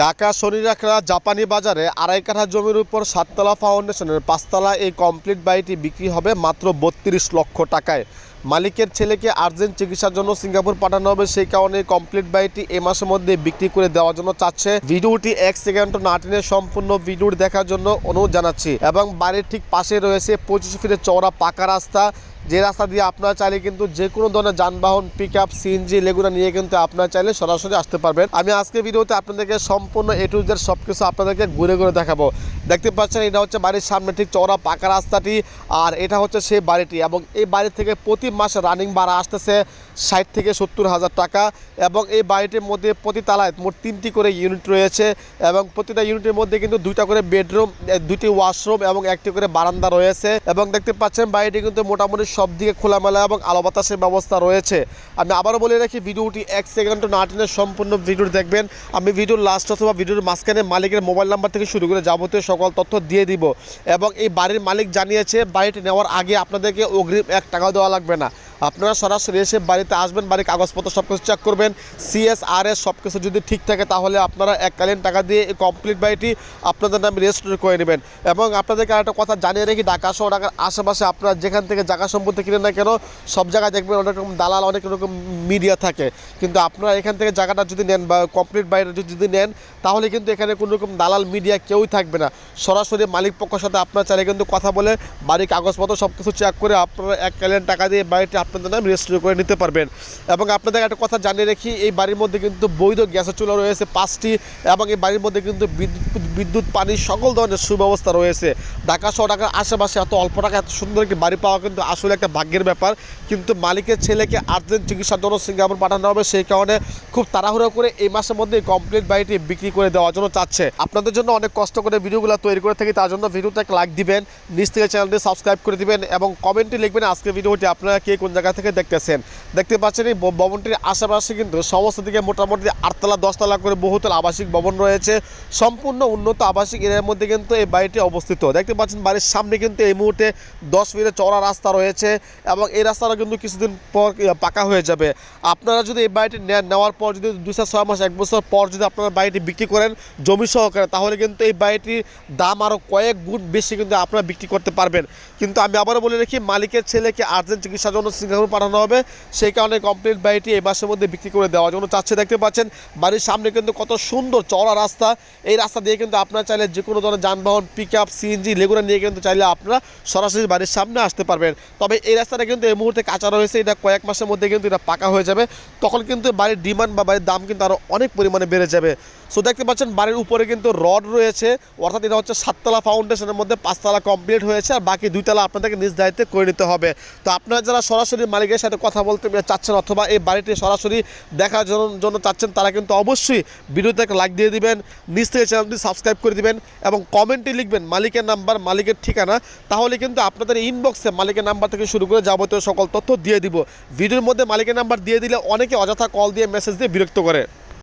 ঢাকা শনিরাখড়া জাপানি বাজারে আড়াই কাঠা জমির উপর সাততলা ফাউন্ডেশনের পাঁচতলা এই কমপ্লিট বাড়িটি বিক্রি হবে মাত্র বত্রিশ লক্ষ টাকায়। মালিকের ছেলেকে আর্জেন্ট চিকিৎসার জন্য সিঙ্গাপুর পাঠানো হবে, সেই কারণে কমপ্লিট বাড়িটি এ মাসের মধ্যে বিক্রি করে দেওয়ার জন্য চাচ্ছে। ভিডিওটি এক সেকেন্ড না টেনে সম্পূর্ণ ভিডিওটি দেখার জন্য অনুরোধ জানাচ্ছি। এবং বাড়ির ঠিক পাশে রয়েছে পঁচিশ ফিটের চওড়া পাকা রাস্তা। যে রাস্তা দিয়ে আপনারা চাইলে কিন্তু যে কোনো ধরনের যানবাহন পিক আপ সিএনজি লেগুনা নিয়ে কিন্তু আপনারা চাইলে সরাসরি আসতে পারবেন। আমি আজকে ভিডিওতে আপনাদেরকে সম্পূর্ণ এ টু জেড সব কিছু আপনাদেরকে ঘুরে ঘুরে দেখাবো। দেখতে পাচ্ছেন, এটা হচ্ছে বাড়ির সামনে ঠিক চওড়া পাকা রাস্তাটি, আর এটা হচ্ছে সেই বাড়িটি এবং এই বাড়ি থেকে প্রতি মাসে রানিং ভাড়া আসতেছে ষাট থেকে সত্তর হাজার টাকা এবং এই বাড়িটির মধ্যে প্রতি তালায় মোট তিনটি করে ইউনিট রয়েছে এবং প্রতিটা ইউনিটের মধ্যে কিন্তু দুইটা করে বেডরুম দুইটি ওয়াশরুম এবং একটি করে বারান্দা রয়েছে এবং দেখতে পাচ্ছেন, বাড়িটি কিন্তু মোটামুটি সব দিকে খোলামেলা এবং আলো বাতাসের ব্যবস্থা রয়েছে। আমি আবারও বলে রাখি, ভিডিওটি এক সেকেন্ড না টেনে সম্পূর্ণ ভিডিও দেখবেন। আমি ভিডিওর লাস্ট অথবা ভিডিওর মাঝখানে মালিকের মোবাইল নাম্বার থেকে শুরু করে যাবতীয় সকল তথ্য দিয়ে দিব। এবং এই বাড়ির মালিক জানিয়েছে, বাড়িটি নেওয়ার আগে আপনাদেরকে অগ্রিম এক টাকা দেওয়া লাগবে না। আপনারা সরাসরি এসে বাড়িতে আসবেন, বাড়ির কাগজপত্র সব কিছু চেক করবেন সিএসআরএস সব কিছু যদি ঠিক থাকে তাহলে আপনারা এককালীন টাকা দিয়ে এই কমপ্লিট বাড়িটি আপনাদের নামে রেজিস্টার করে নেবেন। এবং আপনাদেরকে আরেকটা কথা জানিয়ে রেখি, ঢাকা শহর, ঢাকার আশেপাশে আপনারা যেখান থেকে জায়গা সম্পত্তি কিনেন না কেন, সব জায়গায় দেখবেন অনেক রকম দালাল, অনেক রকম মিডিয়া থাকে। কিন্তু আপনারা এখান থেকে জায়গাটা যদি নেন বা কমপ্লিট বাড়িটা যদি নেন, তাহলে কিন্তু এখানে কোনো রকম দালাল মিডিয়া কেউই থাকবে না। সরাসরি মালিক পক্ষের সাথে আপনারা চাইলে কিন্তু কথা বলে, বাড়ির কাগজপত্র সব কিছু চেক করে আপনারা এক ক্যালেন টাকা দিয়ে বাড়িটি আপনাদের নাম রেজিস্টার করে নিতে পারবেন। এবং আপনাদের একটা কথা জানিয়ে রাখি, এই বাড়ির মধ্যে কিন্তু বৈধ গ্যাসের চুলা রয়েছে পাঁচটি এবং এই বাড়ির মধ্যে কিন্তু বিদ্যুৎ বিদ্যুৎ, পানি সকল ধরনের সুব্যবস্থা রয়েছে। ঢাকা শহর, ঢাকার আশেপাশে এত অল্প টাকা, এত সুন্দর একটি বাড়ি পাওয়া কিন্তু আসলে একটা ভাগ্যের ব্যাপার। কিন্তু মালিকের ছেলেকে আর্জেন্ট চিকিৎসার জন্য সিঙ্গাপুর পাঠানো হবে, সেই কারণে খুব তাড়াহুড়ো করে এই মাসের মধ্যে কমপ্লিট বাড়িটি বিক্রি করে দেওয়ার জন্য চাচ্ছে। আপনাদের জন্য অনেক কষ্ট করে ভিডিওগুলো তৈরি করে থাকি, তার জন্য ভিডিওতে লাইক দিবেন নিচ থেকে চ্যানেলটি সাবস্ক্রাইব করে দিবেন এবং কমেন্টে লিখবেন আজকে ভিডিওটি। আপনারা কে কোন জায়গা থেকে দেখতেছেন। দেখতে পাচ্ছেন এই ভবনটির আশেপাশে কিন্তু সমস্ত দিকে মোটামুটি আটতলা, দশতলা করে বহুতল আবাসিক ভবন রয়েছে। সম্পূর্ণ উন্নত আবাসিক এরিয়ার মধ্যে কিন্তু এই বাড়িটি অবস্থিত। দেখতে পাচ্ছেন বাড়ির সামনে কিন্তু এই মুহূর্তে দশ মিনিটের চড়া রাস্তা রয়েছে এবং এই রাস্তাটা কিন্তু কিছুদিন পর পাকা হয়ে যাবে। আপনারা যদি এই বাড়িটি নেওয়ার পর যদি দুই চার, ছয় মাস, এক বছর পর যদি আপনারা বাড়িটি বিক্রি করেন জমি সহকারে, তাহলে কিন্তু এই বাড়িটির দাম আরও কয়েক গুণ বেশি কিন্তু আপনারা বিক্রি করতে পারবেন। কিন্তু আমি আবারও বলে রাখি, মালিকের ছেলেকে আর্জেন্ট চিকিৎসার জন্য সিঙ্গাপুর পাঠানো হবে। সেই কারণে কমপ্লিট বাড়িটি এই মাসের মধ্যে বিক্রি করে দেওয়ার জন্য চাচ্ছে। দেখতে পাচ্ছেন, বাড়ির সামনে কিন্তু কত সুন্দর চওড়া রাস্তা। এই রাস্তা দিয়ে কিন্তু আপনারা চাইলে যে কোনো ধরনের যানবাহন পিক আপ সিএনজি লেগুনা নিয়ে কিন্তু চাইলে আপনারা সরাসরি বাড়ির সামনে আসতে পারবেন। তবে এই রাস্তাটা কিন্তু এই মুহূর্তে কাঁচা রয়েছে। এটা কয়েক মাসের মধ্যে কিন্তু এটা পাকা হয়ে যাবে। তখন কিন্তু বাড়ির ডিমান্ড বা বাড়ির দাম কিন্তু আরও অনেক পরিমাণে বেড়ে যাবে। সো দেখতে পাচ্ছেন, বাড়ির উপরে কিন্তু রড রয়েছে। অর্থাৎ এটা হচ্ছে সাততলা ফাউন্ডেশনের মধ্যে পাঁচতলা কমপ্লিট হয়েছে আর বাকি দুইতলা আপনাদেরকে নিজ দায়িত্বে করে নিতে হবে। তো আপনারা যারা সরাসরি মালিকের সাথে কথা বলতে চাচ্ছেন অথবা এই বাড়িটি সরাসরি দেখার জন্য চাচ্ছেন, তারা কিন্তু অবশ্যই ভিডিওতে লাইক দিয়ে দিবেন, নিজ থেকে চ্যানেলটি সাবস্ক্রাইব করে দিবেন এবং কমেন্টে লিখবেন মালিকের নাম্বার মালিকের ঠিকানা। তাহলে কিন্তু আপনাদের ইনবক্সে মালিকের নাম্বার থেকে শুরু করে যাবতীয় সকল তথ্য দিয়ে দিব। ভিডিওর মধ্যে মালিকের নাম্বার দিয়ে দিলে অনেকে অযথা কল দিয়ে মেসেজ দিয়ে বিরক্ত করে।